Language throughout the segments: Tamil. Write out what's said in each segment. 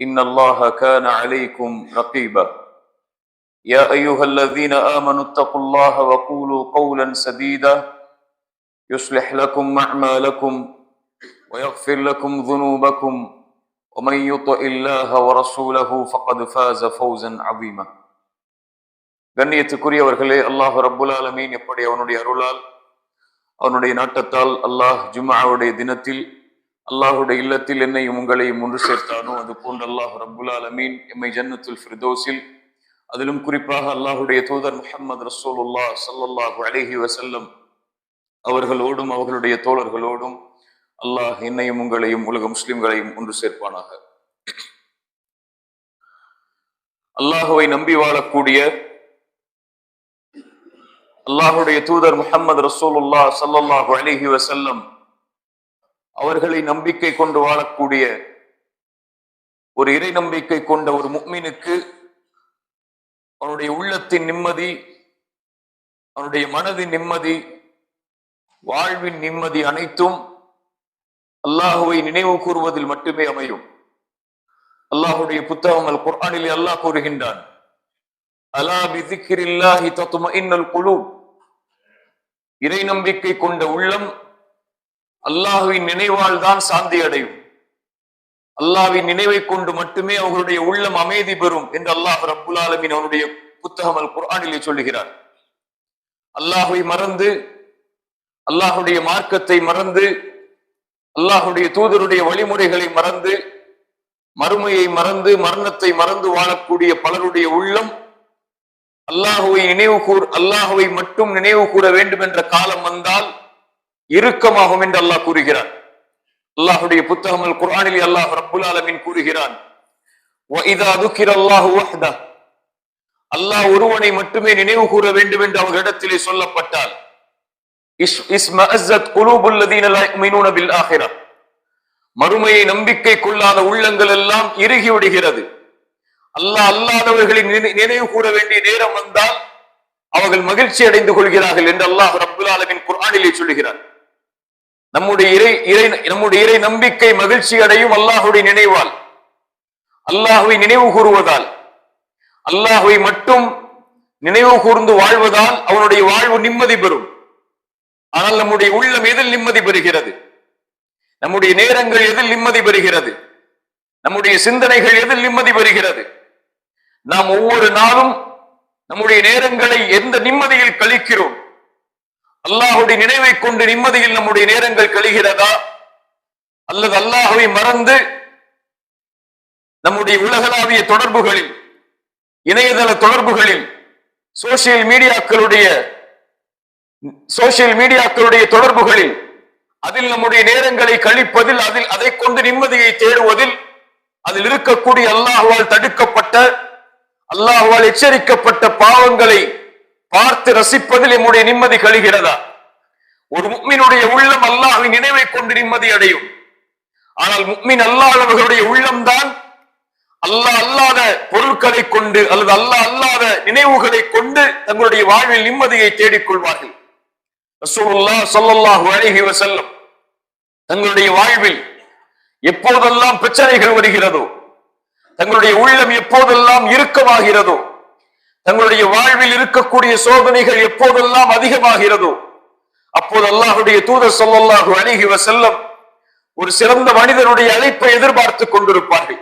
إن الله كان عليكم رقيبا يا أيها الذين آمنوا اتقوا الله وقولوا قولا سديدا يصلح لكم أعمالكم ويغفر لكم ذنوبكم ومن يطع الله ورسوله فقد فاز فوزا عظيما கண்ணியத்துக்குரியவர்களே அல்லாஹ் ரப்புல் ஆலமீன் எப்படி அவனுடைய அருளால் அவனுடைய நாட்டத்தால் அல்லாஹ் ஜும்ஆவுடைய தினத்தில் அல்லாஹுடைய இல்லத்தில் என்னையும் உங்களையும் ஒன்று சேர்த்தானோ அது போன்ற அல்லாஹ் ரப்புல் ஆலமீன் எம்மை ஜன்னத்துல் ஃபிர்தோஸில் அதிலும் குறிப்பாக அல்லாஹுடைய தூதர் முஹம்மது ரசூலுல்லா சல்லாஹு அலஹி வசல்லம் அவர்களோடும் அவர்களுடைய தோழர்களோடும் அல்லாஹ் என்னையும் உங்களையும் உலக முஸ்லிம்களையும் ஒன்று சேர்ப்பானாக. அல்லாஹுவை நம்பி வாழக்கூடிய அல்லாஹுடைய தூதர் முஹம்மது ரசூலுல்லா சல்லாஹு அலைஹி வசல்லம் அவர்களை நம்பிக்கை கொண்டு வாழக்கூடிய ஒரு இறை நம்பிக்கை கொண்ட ஒரு முக்மீனுக்கு அவனுடைய உள்ளத்தின் நிம்மதி அவனுடைய மனதின் நிம்மதி வாழ்வின் நிம்மதி அனைத்தும் அல்லாஹுவை நினைவு கூறுவதில் மட்டுமே அமையும். அல்லாஹுடைய புத்தகம் அல் குர்ஆனிலே அல்லாஹ் கூறுகின்றான் அலா பிதிக்கிரில்லாஹி தத்மஇன்னல் குலூப். இறை நம்பிக்கை கொண்ட உள்ளம் அல்லாஹுவின் நினைவால் தான் சாந்தி அடையும் அல்லாவின் நினைவை கொண்டு மட்டுமே அவர்களுடைய உள்ளம் அமைதி பெறும் என்று அல்லாஹ் ரப்புல் ஆலமின் அவனுடைய புத்தகம் அல் குரானிலே சொல்லுகிறார். அல்லாஹுவை மறந்து அல்லாஹுடைய மார்க்கத்தை மறந்து அல்லாஹுடைய தூதருடைய வழிமுறைகளை மறந்து மறுமையை மறந்து மரணத்தை மறந்து வாழக்கூடிய பலருடைய உள்ளம் அல்லாஹுவை நினைவு கூர் அல்லாஹுவை மட்டும் நினைவு கூற வேண்டும் என்ற காலம் வந்தால் இறுக்கமாகும் என்று அல்லாஹ் கூறுகிறான். அல்லாஹுடைய புத்தகம் குரானில் அல்லாஹ் ரப்புல் ஆலமின் கூறுகிறான். அல்லாஹ் அல்லாஹ் ஒருவனை மட்டுமே நினைவு கூற வேண்டும் என்று அவர்களிடத்திலே சொல்லப்பட்டால் மறுமையை நம்பிக்கை கொள்ளாத உள்ளங்கள் எல்லாம் இறுகி விடுகிறது. அல்லாஹ் அல்லாதவர்களின் நினைவு கூற வேண்டிய நேரம் வந்தால் அவர்கள் மகிழ்ச்சி அடைந்து கொள்கிறார்கள் என்று அல்லாஹ் ரபுல் ஆலமின் குரானிலே சொல்கிறார் நம்முடைய இறை இறை நம்முடைய இறை நம்பிக்கை மகிழ்ச்சி அடையும் அல்லாஹுடைய நினைவால். அல்லாஹுவை நினைவு கூறுவதால். அல்லாஹுவை மட்டும் நினைவு கூர்ந்து வாழ்வதால் அவனுடைய வாழ்வு நிம்மதி பெறும். ஆனால் நம்முடைய உள்ளம் எதில் நிம்மதி பெறுகிறது? நம்முடைய நேரங்கள் எதில் நிம்மதி பெறுகிறது? நம்முடைய சிந்தனைகள் எதில் நிம்மதி பெறுகிறது? நாம் ஒவ்வொரு நாளும் நம்முடைய நேரங்களை எந்த நிம்மதியில் கழிக்கிறோம்? அல்லாஹுடைய நினைவை கொண்டு நிம்மதியில் நம்முடைய நேரங்கள் கழிகிறதா? அல்லது அல்லாஹுவை மறந்து நம்முடைய உலகளாவிய தொடர்புகளில் இணையதள தொடர்புகளில் சோசியல் மீடியாக்களுடைய சோசியல் மீடியாக்களுடைய தொடர்புகளில் அதில் நம்முடைய நேரங்களை கழிப்பதில் அதில் அதை கொண்டு நிம்மதியை தேடுவதில் அதில் இருக்கக்கூடிய அல்லாஹ்வால் தடுக்கப்பட்ட அல்லாஹ்வால் எச்சரிக்கப்பட்ட பாவங்களை பார்த்து ரசிப்பதில் நம்முடைய நிம்மதி கழிகிறதா? ஒரு முக்மினுடைய உள்ளம் அல்லாஹின் நினைவை கொண்டு நிம்மதி அடையும். ஆனால் முக்மின் அல்லாதவர்களுடைய உள்ளம்தான் அல்லாஹ் அல்லாத பொருட்களை கொண்டு அல்லது அல்லாஹ் அல்லாத நினைவுகளை கொண்டு தங்களுடைய வாழ்வில் நிம்மதியை தேடிக் கொள்வார்கள் ரசூலுல்லாஹ் ஸல்லல்லாஹு அலைஹி தங்களுடைய வாழ்வில் எப்போதெல்லாம் பிரச்சனைகள் வருகிறதோ தங்களுடைய உள்ளம் எப்போதெல்லாம் இறுக்கமாகிறதோ தங்களுடைய வாழ்வில் இருக்கக்கூடிய சோதனைகள் எப்போதெல்லாம் அதிகமாகிறதோ அப்போது அல்லாஹுடைய தூதர் சொல்லல்லாஹு அலைஹி செல்லம் ஒரு சிறந்த மனிதனுடைய அழைப்பை எதிர்பார்த்துக் கொண்டிருப்பார்கள்.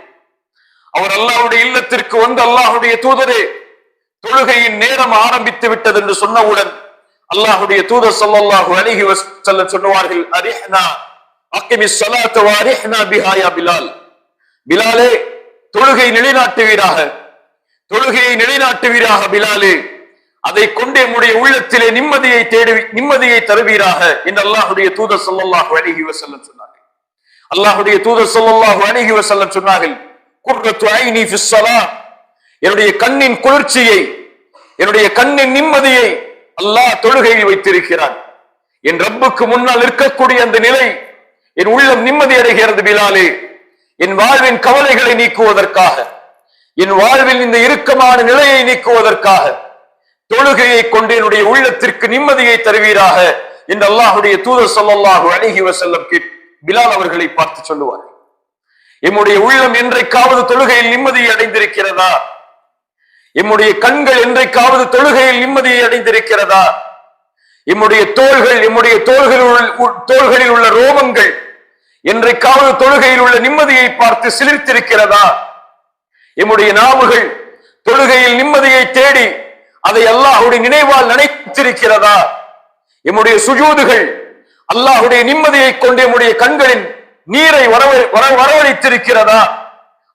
அவர் அல்லாஹுடைய இல்லத்திற்கு வந்து அல்லாஹுடைய தூதரே தொழுகையின் நேரம் ஆரம்பித்து விட்டது என்று சொன்னவுடன் அல்லாஹுடைய தூதர் சொல்லல்லாஹு அணுகி செல்ல சொன்னார்கள் அரிஹ்னா அக்கிமிஸ் ஸலாத்த அரிஹ்னா பிஹாயா பிலால். பிலாலே தொழுகை நிலைநாட்டுவீராக. தொழுகையை நிலைநாட்டுவீராக பிலாலே. அதை கொண்டு நம்முடைய உள்ளத்திலே நிம்மதியை தேடி நிம்மதியை தருவீராக என்று அல்லாஹுடைய தூதர் சொல்லல்லாஹு அணுகி வசல்லம் சொன்னார்கள். அல்லாஹுடைய தூதர் சொல்லல்லாஹு அணுகி வசல்லம் சொன்னார்கள் என்னுடைய கண்ணின் குளிர்ச்சியை என்னுடைய கண்ணின் நிம்மதியை அல்லாஹ் தொழுகையில் வைத்திருக்கிறான். என் ரப்புக்கு முன்னால் இருக்கக்கூடிய அந்த நிலை என் உள்ளம் நிம்மதி அடைகிறது பிலாலே. என் வாழ்வின் கவலைகளை நீக்குவதற்காக. என் வாழ்வில் இந்த இறுக்கமான நிலையை நீக்குவதற்காக தொழுகையை கொண்டு என்னுடைய உள்ளத்திற்கு நிம்மதியை தருவீராக என்று அல்லாஹுடைய தூதர் ஸல்லல்லாஹு அலைஹி வசல்லம் கேட் பிலால் அவர்களை பார்த்து சொல்லுவார். எம்முடைய உள்ளம் என்றைக்காவது தொழுகையில் நிம்மதியை அடைந்திருக்கிறதா? எம்முடைய கண்கள் என்றைக்காவது தொழுகையில் நிம்மதியை அடைந்திருக்கிறதா? எம்முடைய தோள்கள் எம்முடைய தோள்களில் தோள்களில் உள்ள ரோமங்கள் என்றைக்காவது தொழுகையில் உள்ள நிம்மதியை பார்த்து சிலிர்த்திருக்கிறதா? எம்முடைய நாவுகள் தொழுகையில் நிம்மதியை தேடி அதை அல்லாஹுடைய நினைவால் நினைத்திருக்கிறதா? எம்முடைய சுஜூதுகள் அல்லாஹுடைய நிம்மதியை கொண்டு எம்முடைய கண்களின் நீரை வரவ வர- வரவழைத்திருக்கிறதா?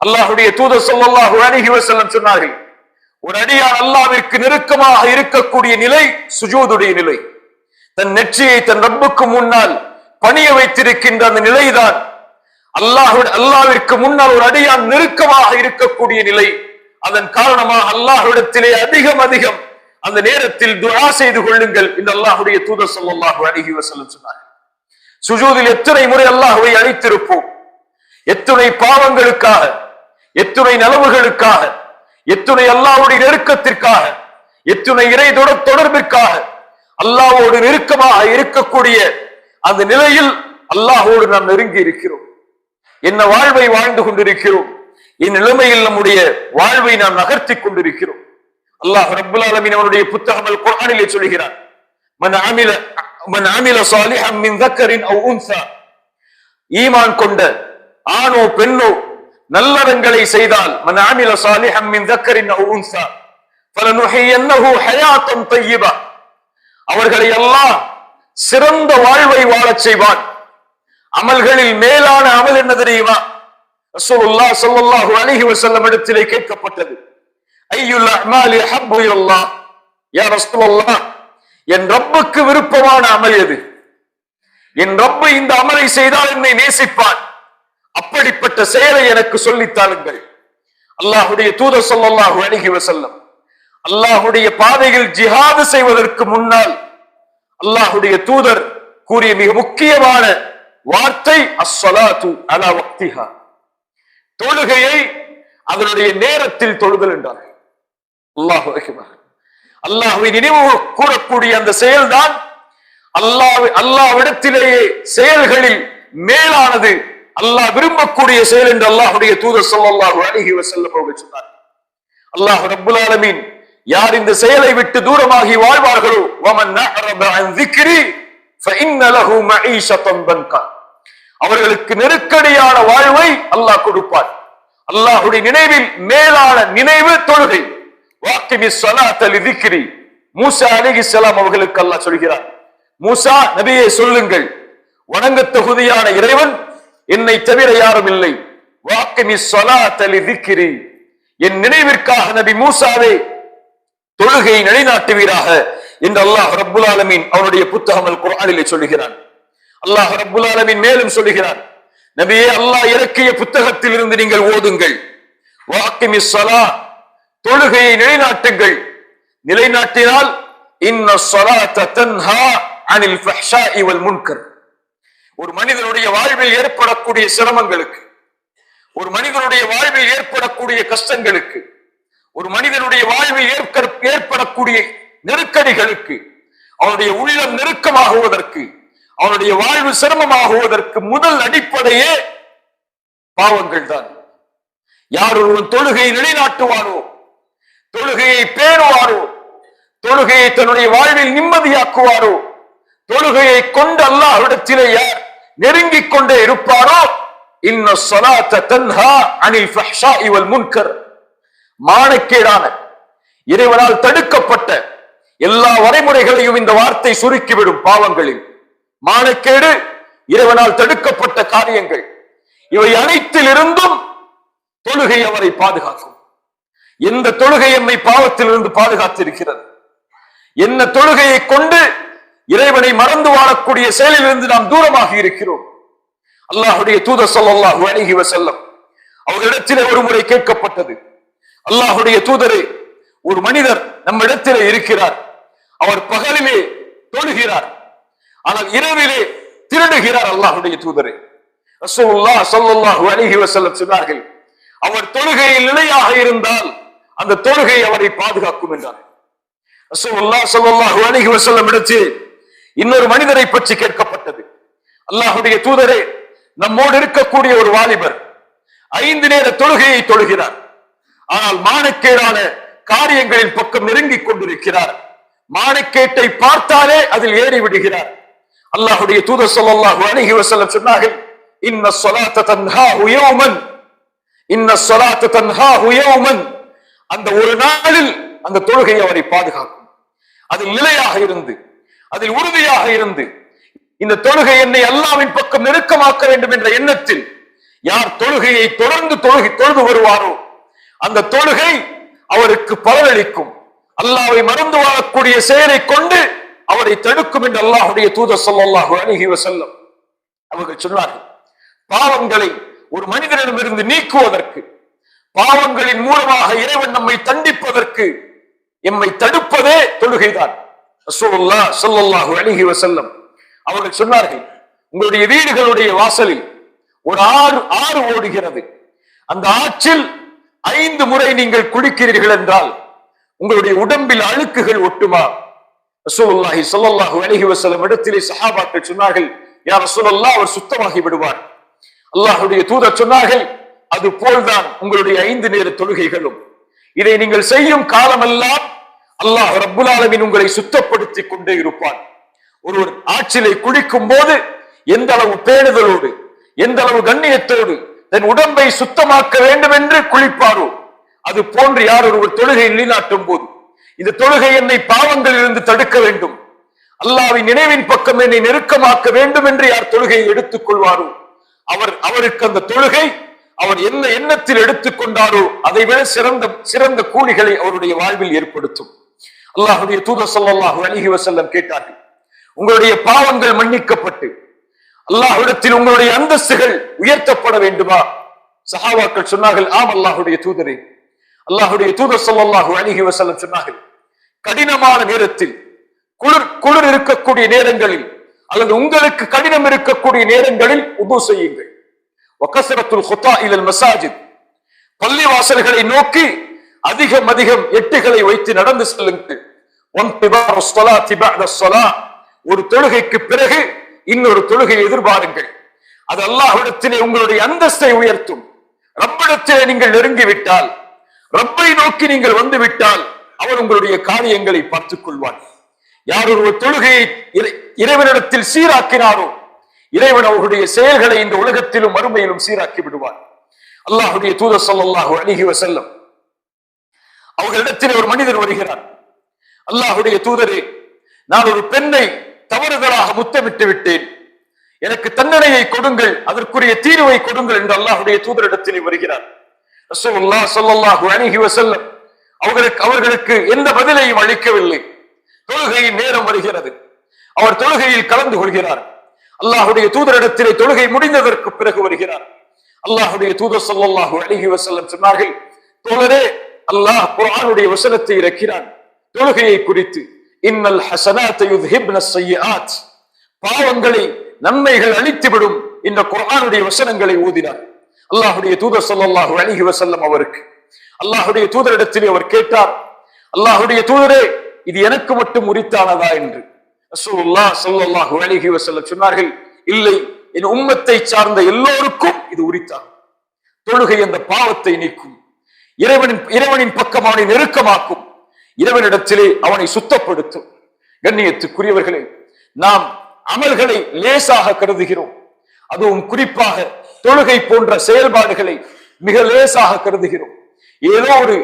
அல்லாஹுடைய தூதர் சொல்லாஹு அலைஹி வஸல்லம் சொன்னார்கள் ஒரு அடியார் அல்லாவிற்கு நெருக்கமாக இருக்கக்கூடிய நிலை சுஜூதுடைய நிலை. தன் நெற்றியை தன் ரப்புக்கு முன்னால் பணிய வைத்திருக்கின்ற அந்த நிலைதான் அல்லாஹ் அல்லாவிற்கு முன்னால் ஒரு அடியான் நெருக்கமாக இருக்கக்கூடிய நிலை. அதன் காரணமாக அல்லாஹுடத்திலே அதிகம் அதிகம். அந்த நேரத்தில் துரா செய்து கொள்ளுங்கள் இந்த அல்லாஹுடைய தூதர் சொல்லாஹு அணுகி வஸல்லம் சொன்னார் சுஜூதில் எத்தனை முறை அல்லாஹுவை அழைத்திருப்போம்? எத்துணை பாவங்களுக்காக எத்துணை நலவுகளுக்காக எத்துணை அல்லாஹ்வுடைய நெருக்கத்திற்காக எத்துணை இறை தொடர்பிற்காக அல்லாஹ்வோடு நெருக்கமாக இருக்கக்கூடிய அந்த நிலையில் அல்லாஹோடு நாம் நெருங்கி இருக்கிறோம். என்ன வாழ்வை வாழ்ந்து கொண்டிருக்கிறோம். என் நிலைமையில் நம்முடைய வாழ்வை நாம் நகர்த்திக் கொண்டிருக்கிறோம். அல்லாஹ் ரப்புல் ஆலமீன் அவனுடைய புத்தகம் குரானிலே சொல்கிறார் மன் ஆமில மன் ஆமில சாலிஹன் மின் தக்கரின் அவ் உன்சா. ஈமான் கொண்ட ஆணோ பெண்ணோ நல்லறங்களை செய்தால் மன் ஆமில சாலிஹன் மின் தக்கரின் அவ் உன்சா. ஃபலனுஹியன்னஹு ஹயாத்தன் தய்யிபா. அவர்களை அல்லாஹ் சிறந்த வாழ்வை வாழச் செய்வான். அமல்களில் மேலான அமல் என்ன தெரியுமா? ரசூலுல்லாஹ் ஸல்லல்லாஹு அலைஹி வஸல்லம் இடத்திலே கேட்கப்பட்டது. ஐயுல் அமாலி ஹப்பு இலல்லாஹ் யா ரசூலுல்லாஹ் என் ரப்புக்கு விருப்பமான அமல் எது? என் ரப்பு இந்த அமலை செய்தால் என்னை நேசிப்பான் அப்படிப்பட்ட செயலை எனக்கு சொல்லித்தாளுங்கள் அல்லாஹுடைய தூதர் சொல்லல்லாஹு அலைஹி வஸல்லம் அல்லாஹுடைய பாதையில் ஜிஹாது செய்வதற்கு முன்னால் அல்லாஹுடைய தூதர் கூறிய மிக முக்கியமான வார்த்தை அஸ்ஸலாத்து அலா வக்திஹா தொழுகையை அதனுடைய நேரத்தில் தொழுதல் என்றார்கள் அல்லாஹ் அக்பர் அல்லாஹ்வை நினைவு கூறக்கூடிய அந்த செயல்தான் அல்லாஹ் அல்லாஹ்விடத்திலேயே செயல்களில் மேலானது அல்லாஹ் விரும்பக்கூடிய செயல் என்று அல்லாஹ்வுடைய தூதர் ஸல்லல்லாஹு அலைஹி வஸல்லம் அவர்கள் சொன்னார் அல்லாஹ் ரப்புல் ஆலமீன் யார் இந்த செயலை விட்டு தூரமாகி வாழ்வார்களோ வமன் நஅரத அன் ذِكْرِي فإن له معيشة ضنكا அவர்களுக்கு நெருக்கடியான வாழ்வை அல்லாஹ் கொடுப்பார். அல்லாஹுடைய நினைவில் மேலான நினைவு தொழுகை. வாக்கிமி சலாத்தல் இதிக்கிரி மூசா அலிகி சலாம் அவர்களுக்கு அல்லாஹ் சொல்கிறார். மூசா நபியை சொல்லுங்கள். வணங்க தகுதியான இறைவன் என்னை தவிர யாரும் இல்லை. வாக்கிமி சலாத்தல் என் நினைவிற்காக நபி மூசாவே தொழுகையை நிலைநாட்டுவீராக என்று அல்லாஹ் ரபுல் ஆலமீன் அவனுடைய புத்தகங்கள் குரானிலே சொல்கிறான் அல்லாஹ் ரப்புல் ஆலமின் மேலும் சொல்லுகிறான் நபியே அல்லாஹ் இறக்கிய புத்தகத்தில் இருந்து நீங்கள் ஓதுங்கள். வாக்கிமி சலா தொழுகையை நிலைநாட்டுங்கள். நிலைநாட்டினால் இன்ன ஸலாத்த தன்ஹா அனில் ஃபஹ்ஷா இவள் முன்கர். ஒரு மனிதனுடைய வாழ்வில் ஏற்படக்கூடிய சிரமங்களுக்கு ஒரு மனிதனுடைய வாழ்வில் ஏற்படக்கூடிய கஷ்டங்களுக்கு ஒரு மனிதனுடைய வாழ்வில் ஏற்க- ஏற்படக்கூடிய நெருக்கடிகளுக்கு அவனுடைய உள்ளம் நெருக்கமாகுவதற்கு அவனுடைய வாழ்வு சிரமமாகுவதற்கு முதல் அடிப்படையே பாவங்கள் தான் யார் ஒருவன் தொழுகையை நிலைநாட்டுவானோ தொழுகையை பேணுவாரோ தொழுகையை தன்னுடைய வாழ்வில் நிம்மதியாக்குவாரோ தொழுகையை கொண்டு அல்லாஹ்விடத்திலே யார் நெருங்கிக் கொண்டே இருப்பாரோ இன்ன சொலாத்த தன்ஹா அனில் ஃபஹ்ஷாஇ முன்கர். மானக்கேடான இறைவனால் தடுக்கப்பட்ட எல்லா வரைமுறைகளையும் இந்த வார்த்தை சுருக்கிவிடும் பாவங்களில். மானக்கேடு இறைவனால் தடுக்கப்பட்ட காரியங்கள். இவை அனைத்திலிருந்தும் தொழுகை அவரை பாதுகாக்கும். எந்த தொழுகை எம்மை பாவத்திலிருந்து பாதுகாத்திருக்கிறது? என்ன தொழுகையை கொண்டு இறைவனை மறந்து வாழக்கூடிய செயலிலிருந்து நாம் தூரமாக இருக்கிறோம்? அல்லாஹுடைய தூதர் சொல்லாஹு அலைஹி செல்லம் அவர்களிடத்திலே ஒரு முறை கேட்கப்பட்டது. அல்லாஹுடைய தூதரே ஒரு மனிதர் நம்ம இடத்திலே இருக்கிறார். அவர் பகலிலே தொழுகிறார். ஆனால் இரவிலே திருடுகிறார் அல்லாஹுடைய தூதரே. ரசூலுல்லாஹ் ஸல்லல்லாஹு அலைஹி வஸல்லம் சொன்னார்கள் அவர் தொழுகையில் நிலையாக இருந்தால் அந்த தொழுகை அவரை பாதுகாக்கும் என்றார் ரசூலுல்லாஹ் ஸல்லல்லாஹு அலைஹி வஸல்லம் இடத்தில் இன்னொரு மனிதரை பற்றி கேட்கப்பட்டது. அல்லாஹுடைய தூதரே நம்மோடு இருக்கக்கூடிய ஒரு வாலிபர் ஐந்து நேர தொழுகையை தொழுகிறார். ஆனால் மானக்கேடான காரியங்களின் பக்கம் நெருங்கிக் கொண்டிருக்கிறார். மானக்கேட்டை பார்த்தாலே அதில் ஏறி விடுகிறார் அல்லாஹுடைய தூதர் ஸல்லல்லாஹு அலைஹி வசல்லம் சொன்னார்கள் இன்ன சொலாத்த தன்ஹா உயோமன் இன்ன ஸலாத்த தன்ஹா உயோமன் அந்த ஒரு நாளில் அந்த தொழுகை அவரை பாதுகாக்கும். அதில் நிலையாக இருந்து அதில் உறுதியாக இருந்து இந்த தொழுகை என்னை அல்லாவின் பக்கம் நெருக்கமாக்க வேண்டும் என்ற எண்ணத்தில் யார் தொழுகையை தொடர்ந்து தொழுகை தொழுது வருவாரோ அந்த தொழுகை அவருக்கு பலனளிக்கும். அல்லாவை மறந்து வாழக்கூடிய செயலை கொண்டு அவரை தடுக்கும் என்று அல்லாஹுடைய தூதர் சொல்லாஹு அணுகி வசல்லம் அவர்கள் சொன்னார்கள். பாவங்களை ஒரு மனிதனிடமிருந்து நீக்குவதற்கு பாவங்களின் மூலமாக இறைவன் நம்மை தண்டிப்பதற்கு எம்மை தடுப்பதே தொழுகைதான். ரசூலுல்லாஹ் சொல்லல்லாஹு அலைஹி வஸல்லம் அவர்கள் சொன்னார்கள் உங்களுடைய வீடுகளுடைய வாசலில் ஒரு ஆறு ஆறு ஓடுகிறது. அந்த ஆற்றில் ஐந்து முறை நீங்கள் குளிக்கிறீர்கள் என்றால் உங்களுடைய உடம்பில் அழுக்குகள் ஒட்டுமா? ரசூலுல்லாஹி சொல்லல்லாஹு அலைஹி வசலம் இடத்திலே சஹாபாக்கள் சொன்னார்கள் யார் ரசூலல்லா அவர் சுத்தமாகி விடுவார். அல்லாஹுடைய தூதர் சொன்னார்கள் அது போல்தான் உங்களுடைய ஐந்து நேர தொழுகைகளும். இதை நீங்கள் செய்யும் காலமெல்லாம் அல்லாஹ் ரப்புல் உங்களை சுத்தப்படுத்திக் கொண்டே இருப்பான். ஒருவர் ஆற்றிலை குளிக்கும் போது எந்த அளவு பேணுதலோடு எந்த அளவு கண்ணியத்தோடு தன் உடம்பை சுத்தமாக்க வேண்டும் என்று குளிப்பாரோ அது போன்று யார் ஒருவர் தொழுகை நிலைநாட்டும் போது இந்த தொழுகை என்னை பாவங்களில் இருந்து தடுக்க வேண்டும். அல்லாவின் நினைவின் பக்கம் என்னை நெருக்கமாக்க வேண்டும் என்று யார் தொழுகையை எடுத்துக் கொள்வாரோ? அவர் அவருக்கு அந்த தொழுகை அவர் என்ன எண்ணத்தில் எடுத்துக்கொண்டாரோ அதை விட சிறந்த சிறந்த கூலிகளை அவருடைய வாழ்வில் ஏற்படுத்தும். அல்லாஹுடைய தூத சொல்லாஹு அலிஹி வசல்லம் கேட்டார்கள் உங்களுடைய பாவங்கள் மன்னிக்கப்பட்டு அல்லாஹ்விடத்தில் உங்களுடைய அந்தஸ்துகள் உயர்த்தப்பட வேண்டுமா? சஹாவாக்கள் சொன்னார்கள் ஆம் அல்லாஹுடைய தூதரே. அல்லாஹுடைய தூதர் சொல்லாஹு அலைஹி வஸல்லம் சொன்னார்கள் கடினமான நேரத்தில் குளிர் குளிர் இருக்கக்கூடிய நேரங்களில் அல்லது உங்களுக்கு கடினம் இருக்கக்கூடிய நேரங்களில் உபு செய்யுங்கள். வக்கசரத்துல் குத்தா இலல் மசாஜித். பள்ளி வாசல்களை நோக்கி அதிகம் அதிகம் எட்டுகளை வைத்து நடந்து செல்லுங்கள். ஒரு தொழுகைக்கு பிறகு இன்னொரு தொழுகை எதிர்பாருங்கள். அது அல்லாஹிடத்திலே உங்களுடைய அந்தஸ்தை உயர்த்தும். ரப்பிடத்திலே நீங்கள் நெருங்கி விட்டால் ரப்பை நோக்கி நீங்கள் வந்து விட்டால் அவர் உங்களுடைய காரியங்களை பார்த்துக் கொள்வார் யார் ஒரு தொழுகையை இறை- இறைவனிடத்தில் சீராக்கினாரோ இறைவன் அவருடைய செயல்களை இந்த உலகத்திலும் மறுமையிலும் சீராக்கி விடுவார். அல்லாஹுடைய தூதர் சொல்லாஹு அணுகி வஸல்லம் அவர்களிடத்தில் ஒரு மனிதர் வருகிறார். அல்லாஹுடைய தூதரே நான் ஒரு பெண்ணை தவறுதலாக முத்தமிட்டு விட்டேன். எனக்கு தண்டனையை கொடுங்கள் அதற்குரிய தீர்வை கொடுங்கள் என்று அல்லாஹுடைய தூதரிடத்தில் வருகிறார். ரசூலுல்லாஹ் சொல்லல்லாஹு அலைஹி வஸல்லம் அவர்களுக்கு அவர்களுக்கு எந்த பதிலையும் அளிக்கவில்லை. தொழுகையின் நேரம் வருகிறது. அவர் தொழுகையில் கலந்து கொள்கிறார். அல்லாஹுடைய தூதரிடத்திலே தொழுகை முடிந்ததற்கு பிறகு வருகிறார். அல்லாஹுடைய தூதர் சொல்லல்லாஹு அழகி வசல்லம் சொன்னார்கள் தோழரே அல்லாஹ் குரானுடைய வசனத்தை இறக்கிறான். தொழுகையை குறித்து இன்னல் ஹசனாத் பாவங்களை நன்மைகள் அழித்துவிடும் இந்த குரானுடைய வசனங்களை ஊதினார் அல்லாஹுடைய தூதர் சொல்லல்லாஹு அழகி வசல்லம் அவருக்கு அல்லாஹுடைய தூதரிடத்திலே அவர் கேட்டார். அல்லாஹுடைய தூதரே இது எனக்கு மட்டும் உரித்தானதா என்று. ரசூலுல்லாஹ் ஸல்லல்லாஹு அலைஹி வஸல்லம் சொன்னார்கள் இல்லை என் உம்மத்தை சார்ந்த எல்லோருக்கும் இது உரித்தார் தொழுகை அந்த பாவத்தை நீக்கும். இறைவனின் இறைவனின் பக்கம் அவனை நெருக்கமாக்கும். இறைவனிடத்திலே அவனை சுத்தப்படுத்தும். கண்ணியத்துக்குரியவர்களே நாம் அமல்களை லேசாக கருதுகிறோம். அதுவும் குறிப்பாக தொழுகை போன்ற செயல்பாடுகளை மிக லேசாக கருதுகிறோம். ஏதோ ஒரு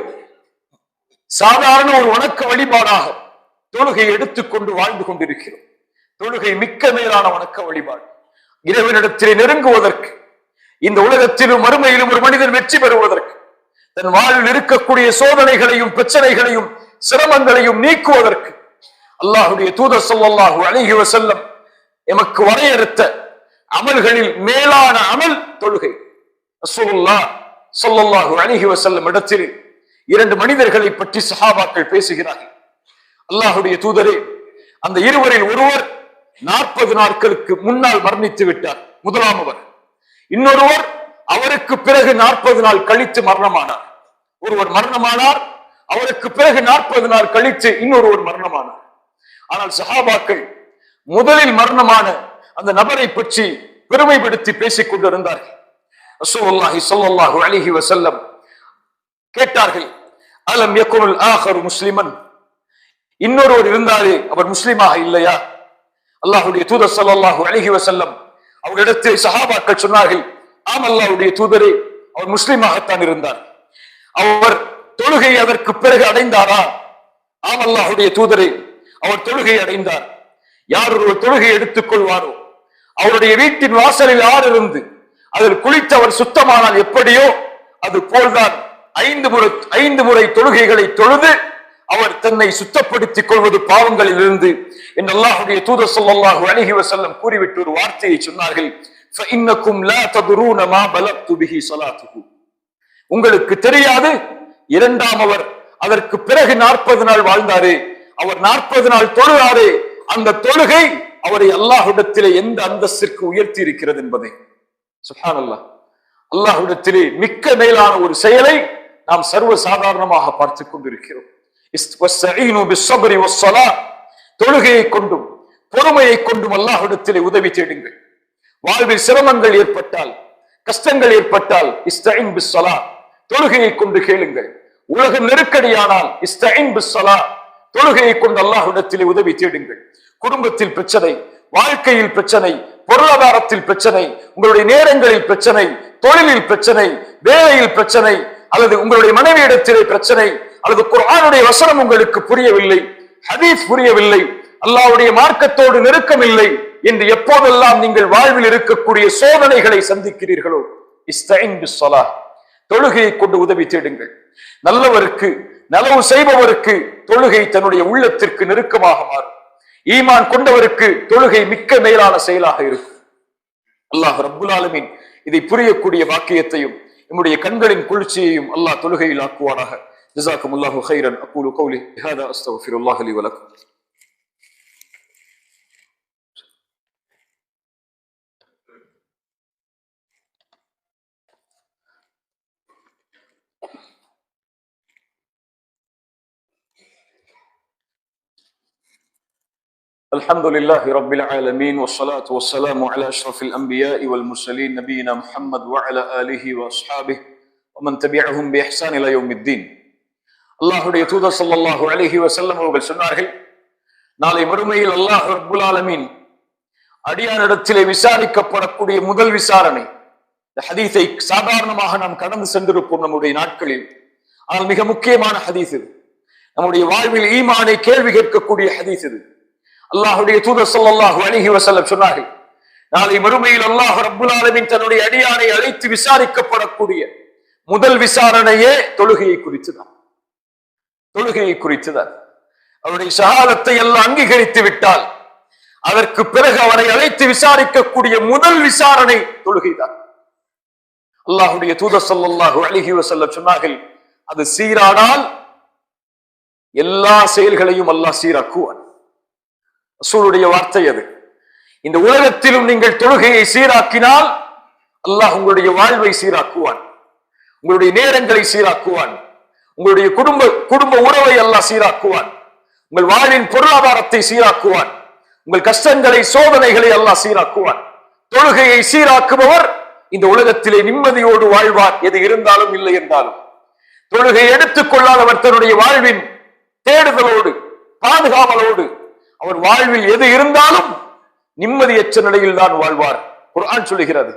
சாதாரண ஒரு வணக்க வழிபாடாக தொழுகை எடுத்துக்கொண்டு வாழ்ந்து கொண்டிருக்கிறோம். தொழுகை மிக்க மேலான வணக்க வழிபாடு. இறைவனிடத்திலே நெருங்குவதற்கு இந்த உலகத்திலும் மறுமையிலும் ஒரு மனிதன் வெற்றி பெறுவதற்கு தன் வாழ்வில் இருக்கக்கூடிய சோதனைகளையும் பிரச்சனைகளையும் சிரமங்களையும் நீக்குவதற்கு அல்லாஹுடைய தூதர் சொல்லாஹு அலைஹி செல்லம் எமக்கு வரையறுத்த அமல்களில் மேலான அமல் தொழுகை. ரசூலுல்லாஹ் சொல்லல்லாஹு அலைஹி வஸல்லம் இடத்தில் இரண்டு மனிதர்களை பற்றி சஹாபாக்கள் பேசுகிறார்கள். அல்லாஹுடைய தூதரே அந்த இருவரில் ஒருவர் நாற்பது நாட்களுக்கு முன்னால் மரணித்து விட்டார். முதலாமவர் இன்னொருவர் அவருக்கு பிறகு நாற்பது நாள் கழித்து மரணமானார். ஒருவர் மரணமானார் அவருக்கு பிறகு நாற்பது நாள் கழித்து இன்னொருவர் மரணமானார். ஆனால் சஹாபாக்கள் முதலில் மரணமான அந்த நபரை பற்றி பெருமைப்படுத்தி பேசிக் கொண்டிருந்தார்கள். ரசூலுல்லாஹி ஸல்லல்லாஹு அலைஹி வஸல்லம் கேட்டார்கள் அலம் யகுனுல் ஆஹர் முஸ்லிமன்? இன்னொருவர் இருந்தாரே அவர் முஸ்லிமாக இல்லையா? அல்லாஹுடைய தூதர் சல்லாஹூ அலைஹி வசல்லம் அவரிடத்தில் சஹாபாக்கள் சொன்னார்கள் ஆம் அல்லாஹுடைய தூதரே அவர் முஸ்லிமாகத்தான் இருந்தார். அவர் தொழுகை அதற்கு பிறகு அடைந்தாரா? ஆம் அல்லாஹ்வுடைய தூதரே அவர் தொழுகை அடைந்தார். யார் ஒரு தொழுகை எடுத்துக் கொள்வாரோ அவருடைய வீட்டின் வாசலில் ஆறு இருந்து அதில் குளித்தவர் சுத்தமானால் எப்படியோ அது போல்தான் ஐந்து முறை ஐந்து முறை தொழுகைகளை தொழுது அவர் தன்னை சுத்தப்படுத்திக் கொள்வது பாவங்களில் இருந்து என்று அல்லாஹுடைய தூதர் சொல்லாஹு அணுகி செல்லம் கூறிவிட்டு ஒரு வார்த்தையை சொன்னார்கள். உங்களுக்கு தெரியாது இரண்டாம் அவர் அதற்கு பிறகு நாற்பது நாள் வாழ்ந்தாரே. அவர் நாற்பது நாள் தொழுகாரு அந்த தொழுகை அவரை அல்லாஹுடத்திலே எந்த அந்தஸ்திற்கு உயர்த்தி இருக்கிறது என்பதை. சுஹான் அல்லாஹ் அல்லாஹ்விடத்திலே மிக்க மேலான ஒரு செயலை நாம் சர்வ சாதாரணமாக பார்த்துக் கொண்டிருக்கிறோம். தொழுகையை கொண்டும் பொறுமையை கொண்டும் அல்லாஹ்விடத்திலே உதவி தேடுங்கள். வாழ்வில் சிரமங்கள் ஏற்பட்டால் கஷ்டங்கள் ஏற்பட்டால் இஸ்தஈன் பிஸ்ஸலா. தொழுகையை கொண்டு கேளுங்கள். உலகம் நெருக்கடியானால் இஸ்தஈன் பிஸ்ஸலா. தொழுகையை கொண்டு அல்லாஹ்விடத்திலே உதவி தேடுங்கள். குடும்பத்தில் பிரச்சனை வாழ்க்கையில் பிரச்சனை பொருளாதாரத்தில் பிரச்சனை உங்களுடைய நேரங்களில் பிரச்சனை தொழிலில் பிரச்சனை வேலையில் பிரச்சனை அல்லது உங்களுடைய மனைவியிடத்திலே பிரச்சனை அல்லது குரானுடைய வசனம் உங்களுக்கு புரியவில்லை ஹதீஸ் புரியவில்லை அல்லாவுடைய மார்க்கத்தோடு நெருக்கமில்லை என்று எப்போதெல்லாம் நீங்கள் வாழ்வில் இருக்கக்கூடிய சோதனைகளை சந்திக்கிறீர்களோ இஸ்தலா தொழுகையை கொண்டு உதவி தேடுங்கள். நல்லவருக்கு நலவு செய்பவருக்கு தொழுகை தன்னுடைய உள்ளத்திற்கு நெருக்கமாக மாறும். ஈமான் கொண்டவருக்கு தொழுகை மிக்க மேலான செயலாக இருக்கும். அல்லாஹ் ரப்புலாலுமின் இதை புரியக்கூடிய வாக்கியத்தையும் நம்முடைய கண்களின் குளிர்ச்சியையும் அல்லாஹ் தொழுகையில் ஆக்குவாராக ஜிசாக்கும் அல்லாஹு ஹைரன் அக்கூலு கௌலி. அஸ்தோ ஃபிர் அல்லாஹலி வலக்கும். الحمد لله رب العالمين والصلاة والسلام على أشرف الأنبياء والمرسلين نبينا محمد وعلى آله وأصحابه ومن تبعهم بإحسان إلى يوم الدين அல்லாஹுடைய தூதர் ஸல்லல்லாஹு அலைஹி வஸல்லம் அவர்கள் சொன்னார்கள் நாளை மறுமையில் அல்லாஹ் ரப்புல் ஆலமீன் அடியானிடத்திலே விசாரிக்கப்படக்கூடிய முதல் விசாரணை இந்த ஹதீஸை சாதாரணமாக நாம் கடந்து சென்றிருப்போம் நம்முடைய நாட்களில் ஆனால் மிக முக்கியமான ஹதீஸ் இது நம்முடைய வாழ்வில் ஈமானை கேள்வி கேட்கக்கூடிய ஹதீஸ் இது அல்லாஹுடைய தூதர் ஸல்லல்லாஹு அழகி வஸல்லம் சொன்னார்கள் நாளை மறுமையில் அல்லாஹ் ரப்புல் தன்னுடைய அடியானை அழைத்து விசாரிக்கப்படக்கூடிய முதல் விசாரணையே தொழுகையை குறித்துதான். தொழுகையை குறித்துதான். அவருடைய சகாலத்தை எல்லாம் அங்கீகரித்து விட்டால் அதற்கு பிறகு அவரை அழைத்து விசாரிக்கக்கூடிய முதல் விசாரணை தொழுகைதான். அல்லாஹுடைய தூதர் ஸல்லல்லாஹு அழகி வசல்ல சொன்னார்கள் அது சீரானால் எல்லா செயல்களையும் அல்லாஹ் சீராக்குவான். ரசூலுடைய வார்த்தை அது. இந்த உலகத்திலும் நீங்கள் தொழுகையை சீராக்கினால் அல்லாஹ் உங்களுடைய வாழ்வை சீராக்குவான். உங்களுடைய நேரங்களை சீராக்குவான். உங்களுடைய குடும்ப குடும்ப உறவை அல்லாஹ் சீராக்குவான். உங்கள் வாழ்வின் பொருளாதாரத்தை சீராக்குவான். உங்கள் கஷ்டங்களை சோதனைகளை அல்லாஹ் சீராக்குவான். தொழுகையை சீராக்குபவர் இந்த உலகத்திலே நிம்மதியோடு வாழ்வார். எது இருந்தாலும் இல்லை என்றாலும். தொழுகை எடுத்துக் கொள்ளாதவர் தன்னுடைய வாழ்வின் தேடுதலோடு பாதுகாவலோடு அவர் வாழ்வில் எது இருந்தாலும் நிம்மதியற்ற நிலையில் தான் வாழ்வார். குரான் சொல்லுகிறது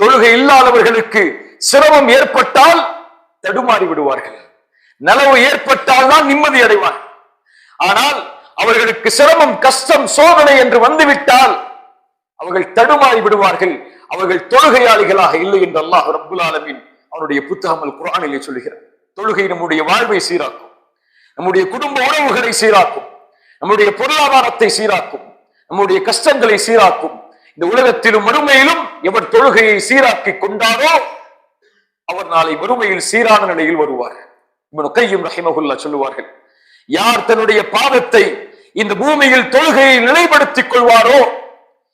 தொழுகை இல்லாதவர்களுக்கு சிரமம் ஏற்பட்டால் தடுமாறி விடுவார்கள். நலவு ஏற்பட்டால் தான் நிம்மதி அடைவார். ஆனால் அவர்களுக்கு சிரமம் கஷ்டம் சோதனை என்று வந்துவிட்டால் அவர்கள் தடுமாறி விடுவார்கள். அவர்கள் தொழுகையாளிகளாக இல்லை என்று அல்லாஹ் ரபுல் ஆலமின் அவனுடைய புத்தகமல் குரானிலே சொல்கிறார் தொழுகை நம்முடைய வாழ்வை சீராக்கும் நம்முடைய குடும்ப உறவுகளை சீராக்கும் நம்முடைய பொருளாதாரத்தை சீராக்கும் நம்முடைய கஷ்டங்களை சீராக்கும் இந்த உலகத்திலும் மறுமையிலும் எவர் தொழுகையை சீராக்கி கொண்டாரோ அவர் நாளை மறுமையில் சீரான நிலையில் வருவார். கையும் ரஹிமகுல்லா சொல்லுவார்கள் யார் தன்னுடைய பாதத்தை இந்த பூமியில் தொழுகையை நிலைப்படுத்திக் கொள்வாரோ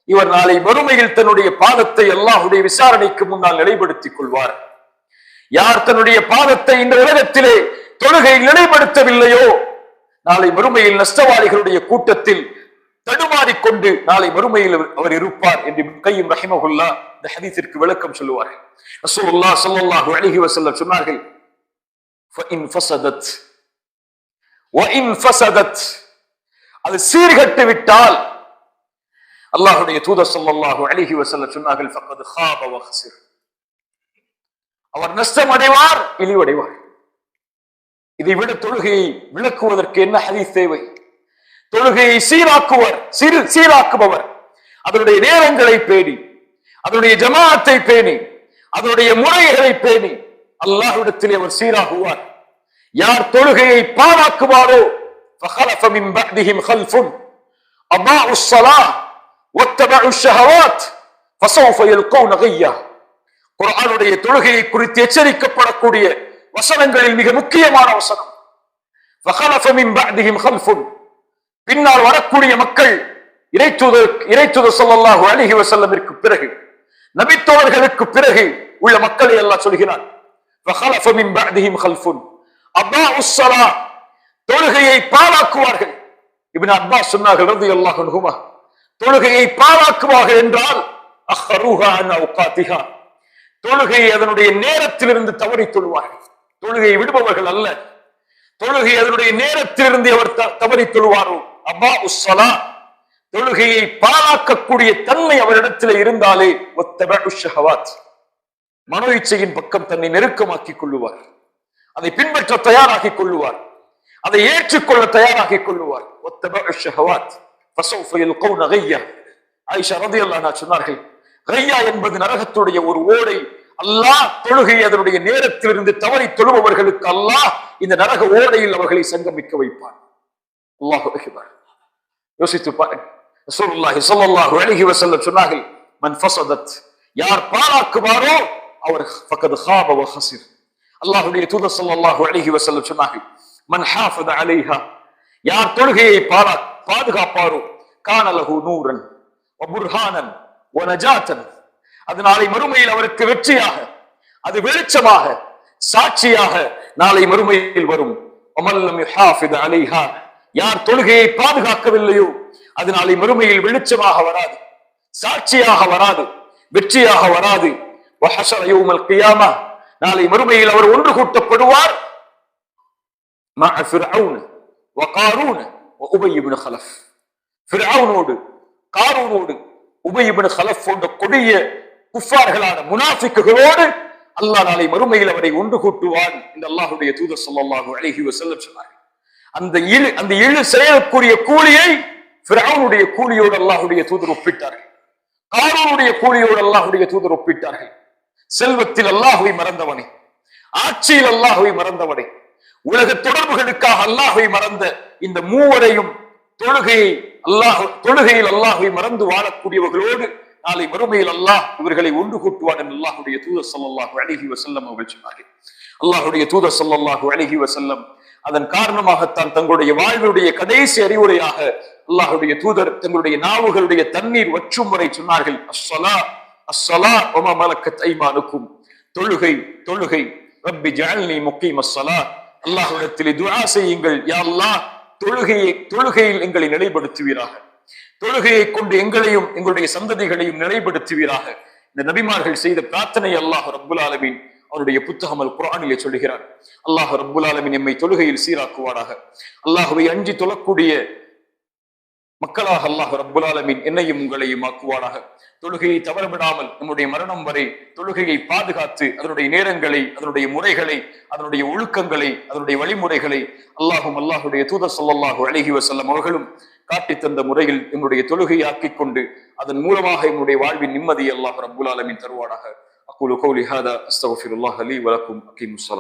இவர் நாளை மறுமையில் தன்னுடைய பாதத்தை அல்லாஹுடைய விசாரணைக்கு முன்னால் நிலைப்படுத்திக் கொள்வார். யார் தன்னுடைய பாதத்தை இந்த உலகத்திலே தொழுகை நிலைப்படுத்தவில்லையோ நாளை மறுமையில் நஷ்டவாளிகளுடைய கூட்டத்தில் தடுமாறிக்கொண்டு நாளை மறுமையில் அவர் இருப்பார் என்று கையும் ரஹிமகுல்லா இந்த ஹதீத்திற்கு விளக்கம் சொல்லுவார்கள். ரசூலுல்லா சல்லாஹு அலிஹி வசல்லம் சொன்னார்கள் அது சீர்கட்டு விட்டால் அல்லாஹுடைய தூதர் சொல்லல்லாஹு அழகி வசல்ல சொன்னார்கள் அவர் நஷ்டம் அடைவார் இழிவடைவார். இதை விட தொழுகையை விளக்குவதற்கு என்ன ஹதீஸ் தேவை? தொழுகையை சீராக்குவர் சிறு சீராக்குபவர். அதனுடைய நேரங்களை பேணி அதனுடைய ஜமாத்தை பேணி அதனுடைய முறைகளை பேணி அல்லாஹ்விடத்தில் அவர் சீராகுவார். யார் தொழுகையை பாழாக்குவாரோ தொழுகையை குறித்து எச்சரிக்கப்படக்கூடிய வசனங்களில் மிக முக்கியமான வசனம் பின்னால் வரக்கூடிய மக்கள் இறைத்துதர் இறைத்துதர் சொல்லல்லாஹு அழகி வசல்லமிற்கு பிறகு நபித்தோழர்களுக்கு பிறகு உள்ள மக்களை எல்லாம் சொல்கிறார் தொழுகையை பாழாக்குவார்கள் இவன் அப்பா சொன்னார்கள் ரதி அல்லாஹ் தொழுகையை பாழாக்குவார்கள் என்றால் அஹ்ரூஹா தொழுகையை அதனுடைய நேரத்திலிருந்து தவறி தொழுவார்கள் தொழுகையை விடுபவர்கள் அல்ல. தொழுகை அதனுடைய நேரத்திலிருந்து அவர் தவறி தொழுவாரோ? அப்பா உஸ்ஸலா. தொழுகையை பாழாக்கக்கூடிய தன்மை அவரிடத்தில் இருந்தாலே ஒத்தபஉ மனோ இச்சையின் பக்கம் தன்னை நெருக்கமாக்கிக் கொள்ளுவார். அதை பின்பற்ற தயாராகிக் கொள்ளுவார். அதை ஏற்றுக்கொள்ள தயாராகிக் கொள்ளுவார். ஒத்தபஉ ஷஹவாத். ஃபஸௌஃப ஆயிஷா சொன்னார்கள் கய்யா என்பது நரகத்துடைய ஒரு ஓடை அல்லாஹ் தொழுகை அதனுடைய நேரத்திலிருந்து தவறி தொழுபவர்களுக்கு அல்லாஹ் இந்த நரக ஓடையில் அவர்களை சங்கமிக்க வைப்பார் யோசித்து பாருங்க. ரசூலுல்லாஹி ஸல்லல்லாஹு அலைஹி வஸல்லம் சொன்னார்கள் மன் ஃபஸதத் யார் பாழாக்குவாரோ அவர் ஃபக்கத் ஹாப வ ஹஸிர் அல்லாஹ்வுடைய தூதர் ஸல்லல்லாஹு அலைஹி வஸல்லம் சொன்னார்கள் மன் ஹாஃபத அலைஹா. யார் தொழுகையை பாரா பாதுகாப்பாரோ கான லஹு நூரன் வ புர்ஹானன் வ நஜாத்தன். அது நாளை மறுமையில் அவருக்கு வெற்றியாக அது வெளிச்சமாக சாட்சியாக நாளை மறுமையில் வரும். அலிஹா யார் தொழுகையை பாதுகாக்கவில்லையோ அது நாளை மறுமையில் வெளிச்சமாக வராது சாட்சியாக வராது வெற்றியாக வராது. நாளை மறுமையில் அவர் ஒன்று கூட்டப்படுவார். காரூனோடு உபயிபின் ஹலஃப் போன்ற கொடிய குஃபார்களான முனாஃபிக்குகளோடு அல்லாஹ் நாளை மறுமையில் அவரை ஒன்று கூட்டுவான் என்று அல்லாஹுடைய தூதர் ஸல்லல்லாஹு அழகி வஸல்லம் சொன்னார் அந்த இழு அந்த இழு செயலுக்குரிய கூலியை ஃபிர்அவுனுடைய கூலியோடு அல்லாஹுடைய தூதர் ஒப்பிட்டார்கள். காரூனுடைய கூலியோடு அல்லாஹுடைய தூதர் ஒப்பிட்டார்கள். செல்வத்தில் அல்லாஹுவை மறந்தவனே ஆட்சியில் அல்லாஹுவை மறந்தவனே உலக தொடர்புகளுக்காக அல்லாஹுவை மறந்த இந்த மூவரையும் தொழுகையை அல்லாஹ் தொழுகையில் அல்லாஹுவை மறந்து வாழக்கூடியவர்களோடு நாளை மறுமையில் அல்லாஹ் இவர்களை ஒன்று கூட்டுவான் என்று அல்லாஹ்வுடைய தூதர் ஸல்லல்லாஹு அலைஹி வஸல்லம் அவர்கள் சொன்னார்கள். அல்லாஹுடைய தூதர் ஸல்லல்லாஹு அழகி வசல்லம் அதன் காரணமாகத்தான் தங்களுடைய வாழ்வுடைய கடைசி அறிவுரையாக அல்லாஹுடைய தூதர் தங்களுடைய நாவுகளுடைய தண்ணீர் வற்றும் வரை சொன்னார்கள். அஸ்ஸலா அஸ்ஸலா வமா மலக்கத் ஐமானுக்கும். தொழுகை தொழுகை. ரப்பி ஜஅல்னி முக்கீம் அஸ்ஸலா. அல்லாஹுடத்திலே துரா செய்யுங்கள். யா அல்லாஹ் தொழுகையை தொழுகையில் எங்களை நிலைப்படுத்துவீராக. தொழுகையை கொண்டு எங்களையும் எங்களுடைய சந்ததிகளையும் நிலைப்படுத்துவீராக. இந்த நபிமார்கள் செய்த பிரார்த்தனை அல்லாஹ் ரப்புல் ஆலமீன் அவருடைய புத்தகம் அல் குரானிலே சொல்லுகிறார். அல்லாஹ் ரப்புல் ஆலமின் எம்மை தொழுகையில் சீராக்குவாராக. அல்லாஹுவை அஞ்சி தொழக்கூடிய மக்களாக அல்லாஹ் ரப்புல் ஆலமின் என்னையும் உங்களையும் ஆக்குவாராக. தொழுகையை தவறவிடாமல் நம்முடைய மரணம் வரை தொழுகையை பாதுகாத்து அதனுடைய நேரங்களை அதனுடைய முறைகளை அதனுடைய ஒழுக்கங்களை அதனுடைய வழிமுறைகளை அல்லாஹும் அல்லாஹுடைய தூத ஸல்லல்லாஹு அழகி வசல்லம் அவர்களும் காட்டித் தந்த முறையில் என்னுடைய தொழுகையை ஆக்கிக் கொண்டு அதன் மூலமாக என்னுடைய வாழ்வின் நிம்மதி அல்லாஹ் ரபுல் ஆலமீன் தருவானாக. அக்குலு கௌலி ஹாதா அஸ்தக்ஃபிருல்லாஹ் அலி வலக்கும் அகீமுஸ்